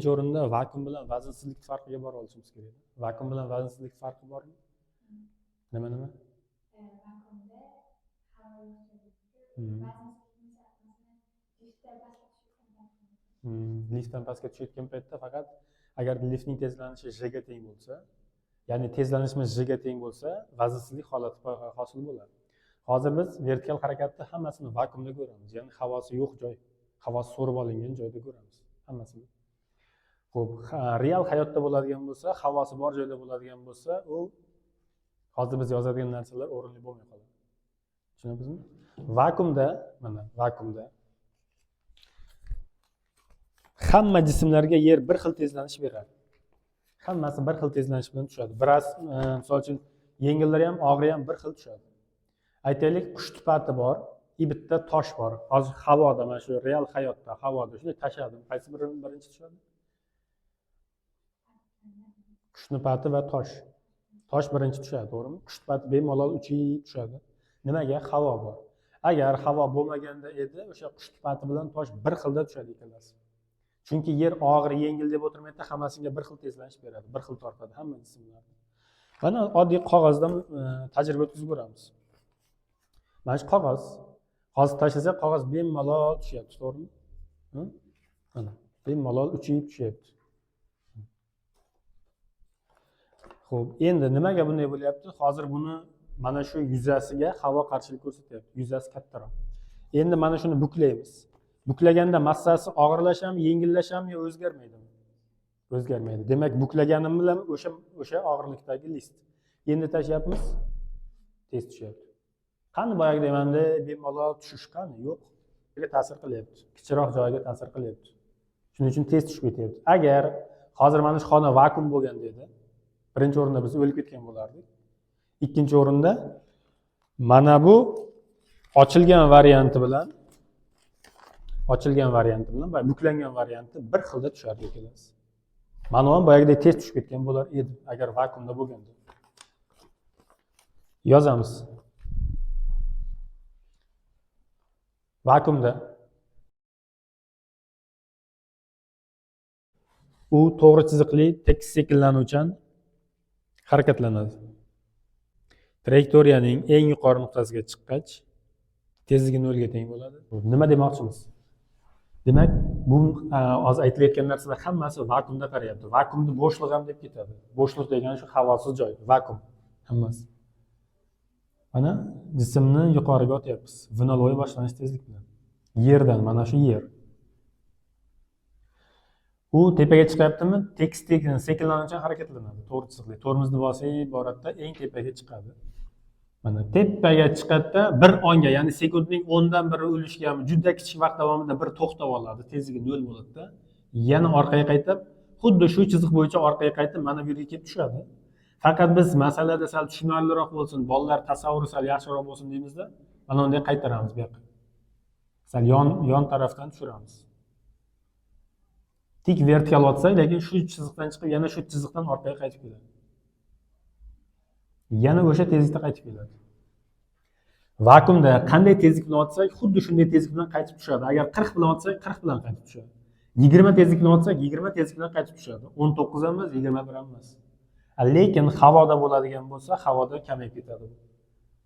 birinchi o'rinda vakuum bilan vazinsizlik farqiga borib olishimiz kerak. Vakuum bilan vazinsizlik farqi bormi? Nima nima? Yo'q Hmm. Hmm, liftdan pastga tushayotgan paytda faqat agar liftning tezlanishi g ga teng bo'lsa ya'ni tezlanishimiz g ga teng bo'lsa vazinsizlik holati ho- hosil bo'ladi. Hozir biz vertikal harakatni hammasini vakuumda ko'ramiz ya'ni havosi yo'q joy havosi so'rib olingan joyda ko'ramiz hammasini ho'p real hayotda bo'ladigan bo'lsa havosi bor joyda bo'ladigan bo'lsa u hozir biz yozadigan narsalar o'rinli bo'lmay qoladi. Tushunyapsizmi vakuumda mana vakuumda hamma jismlarga yer bir xil tezlanish beradi hammasi bir xil tezlanish bilan tushadi. Biroz e, misol uchun yengillari ham og'iri ham bir xil tushadi. Aytaylik qush tupati bor и bitta tosh bor. Hozir havoda mana shu real hayotda havoda shunday tashladim qaysi biri birinchi tushadi? Qushnipati va tosh. Tosh birinchi tushadi to'g'rimi? Qushnipati bemalol uchib tushadi. Nimaga? Havo bor. Agar havo bo'lmaganda edi o'sha qushnipati bilan tosh bir xilda tushadi ikkalasi. Chunki yer og'ir yengil deb o'tirmaydida hammasiga bir xil tezlanish beradi bir xil tortadi hamma jismlarni. Mana oddiy qog'ozdan e, tajriba o'tkazib ko'ramiz. Mana shu qog'oz. Hozir tashlasak qog'oz bemalol tushyapti to'g'rimi? Mana bemalol uchib tushyapti. Ho'p endi nimaga bunday bo'lyapti? Hozir buni mana shu yuzasiga havo qarshilik ko'rsatyapti. Yuzasi kattaroq. Endi mana shuni buklaymiz. Buklaganda massasi og'irlashami yengillashami yo o'zgarmaydimi o'zgarmaydi. Demak buklaganim bilan o'sha o'sha og'irlikdagi list. Endi tashlayapmiz. Tez tushyapti. Qani boyagidek manda bemalol tushish qani? Yo'q. Ta'sir qilyapti. Kichikroq joyga ta'sir qilyapti. Shuning uchun tez tushib ketyapti. Agar hozir mana shu xona vakuum bo'lganda edi birinchi o'rinda biz o'lib ketgan bo'lardik. Ikkinchi o'rinda mana bu ochilgan varianti bilan ochilgan varianti bilan va buklangan varianti bir xilda tushardi ikkalasi mana ham boyagidek tez tushib ketgan bo'lar edi agar vakuumda bo'lganda. Yozamiz. Vakuumda. U to'g'ri chiziqli tekis sekinlanuvchan harakatlanadi. Trayektoriyaning eng yuqori nuqtasiga chiqqach tezligi nolga teng bo'ladi. Nima demoqchimiz? Demak bu hozir aytilayotgan narsalar hammasi vakuumda qarayapti. Vakuumni bo'shliq ham deb ketadi. Bo'shliq degani shu havosiz joy vakuum. Hammasi. Mana jismni yuqoriga otyapmiz. V boshlanish tezlik bilan. Yerdan mana shu yer. U tepaga chiqyaptimi? Tekis tekin sekinlanuvchan harakatlanadi. To'g'ri chiziqli. Tormozni bosib boradida eng tepaga chiqadi. Mana tepaga chiqadida bir onga ya'ni sekundning o'ndan biri o'lishgami juda kichik vaqt davomida bir to'xtab oladi. Tezligi nol bo'ladida. Yana orqaga qaytib xuddi shu chiziq bo'yicha orqaga qaytib mana bu yerga kelib tushadi. Faqat biz masalada sal tushunarliroq bo'lsin bolalar tasavvuri sal yaxshiroq bo'lsin deymizda mana bunday qaytaramiz bu yoqqa. Sal yon yon tarafdan tushiramiz. Tik vertikal otsak lekin shu chiziqdan chiqib yana shu chiziqdan orqaga qaytib keladi. Yana o'sha tezlikda qaytib keladi. Vakuumda qanday tezlik bilan otsak xuddi shunday tezlik bilan qaytib tushadi. Agar qirq bilan otsak qirq bilan qaytib tushadi. Yigirma tezlik bilan otsak yigirma tezlik bilan qaytib tushadi. O'n to'qqiz ham emas yigirma bir ham emas lekin havoda bo'ladigan bo'lsa havoda kamayib ketadi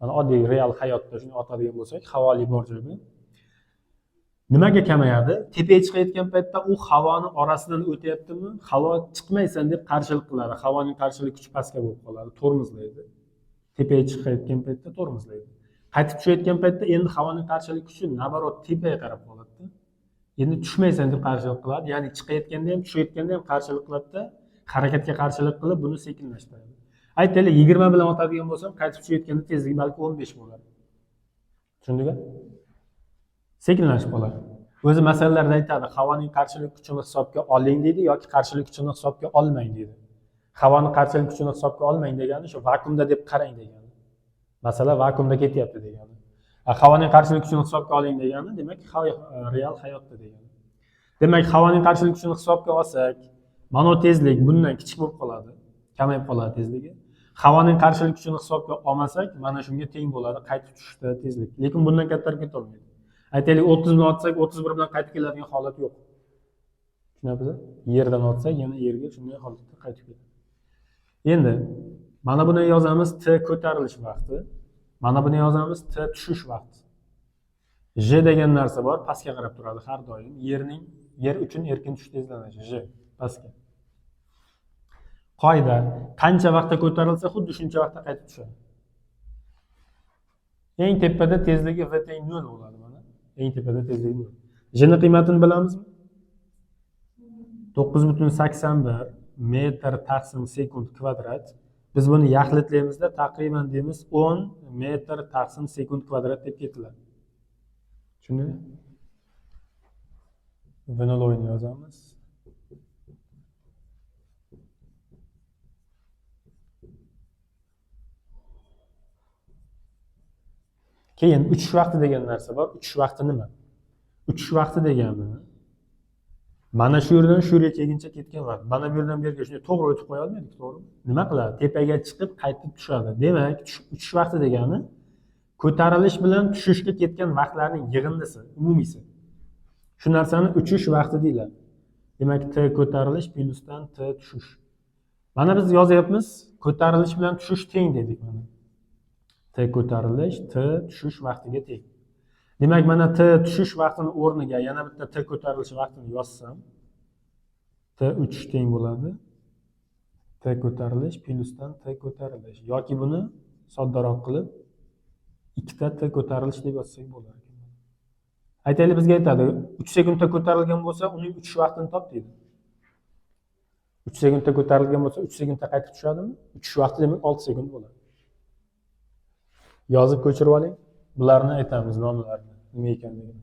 mana oddiy real hayotda shunday otadigan bo'lsak havoli bor joyda nimaga kamayadi? Tepaga chiqayotgan paytda u havoni orasidan o'tyaptimi? Havo chiqmaysan deb qarshilik qiladi. Havoning qarshilik kuchi pastga bo'lib qoladi. Tormozlaydi tepaga chiqayotgan paytda tormozlaydi qaytib tushayotgan paytda endi havoning qarshilik kuchi наоборот tepaga qarab qoladida. Endi tushmaysan deb qarshilik qiladi. Ya'ni chiqayotganda ham tushayotganda ham qarshilik qiladida. Harakatga qarshilik qilib buni sekinlashtiradi. Aytaylik yigirma bilan otadigan bo'lsam qaytib tushayotganda tezligi balki o'n besh bo'ladi. Tushundik sekinlashib qoladi o'zi masalalarda aytadi havoning qarshilik kuchini hisobga oling deydi yoki qarshilik kuchini hisobga olmang deydi. Havoni qarshilik kuchini hisobga olmang degani shu vakuumda deb qarang degani. Masala vakuumda ketyapti degani. Havoning qarshilik kuchini hisobga oling degani demak e, real hayotda degani. Demak havoning qarshilik kuchini hisobga olsak mana bu tezlik bundan kichik bo'lib qoladi kamayib qoladi tezligi. Havoning qarshilik kuchini hisobga olmasak mana shunga teng bo'ladi qaytib tushishda tezlik. Lekin bundan kattaroq ketolmaydi aytaylik o'ttiz bilan otsak o'ttiz bir bilan qaytib keladigan holat yo'q. Tushunyapsizlar yerdan olsak yana yerga shunday holatda qaytib keladi. Endi mana buni yozamiz t ko'tarilish vaqti. Mana buni yozamiz t tushish vaqti. J degan narsa bor pastga qarab turadi har doim. Yerning yer uchun erkin tush tezlanishi j pastga. Qoida qancha vaqtda ko'tarilsa xuddi shuncha vaqtda qaytib tushadi. Eng tepada tezligi v teng nol bo'ladi eng tepada tezligi nol jni qiymatini bilamizmi? To'qqiz butun metr taqsim sekund kvadrat. Biz buni yaxlitlaymizda taqriban deymiz o'n metr taqsim sekund kvadrat deb ketiladi tushundingmi v nolni yozamiz keyin uchish vaqti degan narsa bor. Uchish vaqti nima? Uchish vaqti degani mana shu yerdan shu yerga kelguncha ketgan vaqt. Mana bu yerdan bu yerga shunday to'g'ri o'tib qo'ya olmaydik to'g'rimi? Nima qiladi? Tepaga chiqib qaytib tushadi. Demak uchish vaqti degani ko'tarilish bilan tushishga ketgan vaqtlarning yig'indisi umumiysi. Shu narsani uchish vaqti deyiladi. Demak t ko'tarilish plyusdan t tushish. Mana biz yozyapmiz ko'tarilish bilan tushish teng dedik mana. T ko'tarilish t tushish vaqtiga teng. Demak mana t tushish vaqtini o'rniga yana bitta t ko'tarilish vaqtini yozsam t uchish teng bo'ladi. T ko'tarilish plyusdan t ko'tarilish. Yoki buni soddaroq qilib ikkita t ko'tarilish deb yozsak bo'lar ekan. Aytaylik bizga aytadi uch sekundda ko'tarilgan bo'lsa uning uchish vaqtini top deydi. Uch sekundda ko'tarilgan bo'lsa uch sekundda qaytib tushadimi? Uchish vaqti demak olti sekund bo'ladi. Yozib ko'chirib oling. Bularni aytamiz nomlarini nima ekanligini.